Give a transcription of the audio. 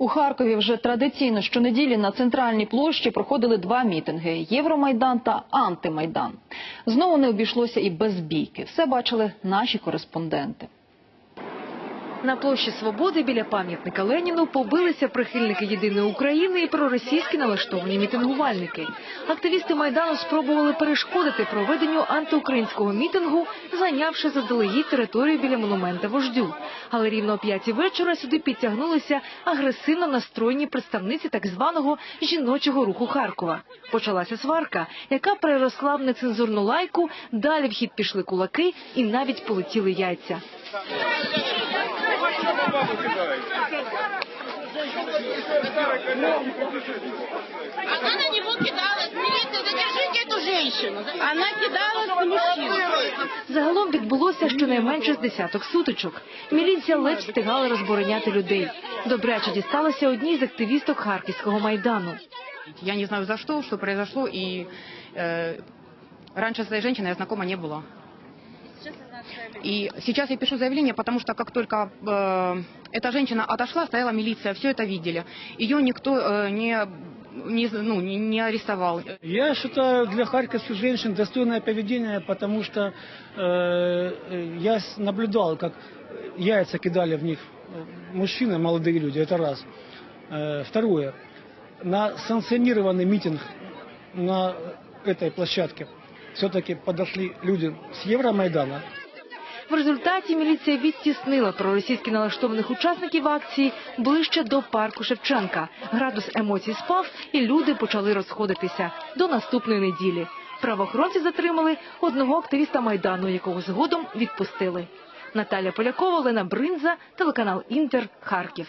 У Харкові вже традиційно щонеділі на центральній площі проходили два мітинги – Євромайдан та Антимайдан. Знову не обійшлося і без бійки. Все бачили наші кореспонденти. На площі Свободи біля пам'ятника Леніну побилися прихильники єдиної України і проросійські налаштовані мітингувальники. Активісти майдану спробували перешкодити проведенню антиукраїнського мітингу, зайнявши заздалегідь територію біля монумента вождю. Але рівно о п'ятій вечора сюди підтягнулися агресивно настроєні представниці так званого жіночого руху Харкова. Почалася сварка, яка переросла в нецензурну лайку. Далі в хід пішли кулаки і навіть полетіли яйця. Она на него кидалась. Милиция, задержите эту женщину. Она кидалась на мужчину. Загалом відбулося щонайменше з десяток сутичок. Міліція ледь встигала розбороняти людей. Добряче дісталося одній з активісток Харківського майдану. Я не знаю за что, что произошло, и э, раньше с этой женщиной я знакома не была. И сейчас я пишу заявление, потому что как только э, эта женщина отошла, стояла милиция, все это видели. Ее никто э, не, не, ну, не, не арестовал. Я считаю для харьковских женщин достойное поведение, потому что э, э, я наблюдал, как яйца кидали в них э, мужчины, молодые люди, это раз. Э, второе, на санкционированный митинг на этой площадке все-таки подошли люди с Евромайдана, В результаті міліція відтіснила проросійськи налаштованих учасників акції ближче до парку Шевченка. Градус емоцій спав, і люди почали розходитися до наступної неділі. Правоохоронці затримали одного активіста майдану, якого згодом відпустили. Наталя Полякова, Олена Бринза, телеканал Інтер, Харків.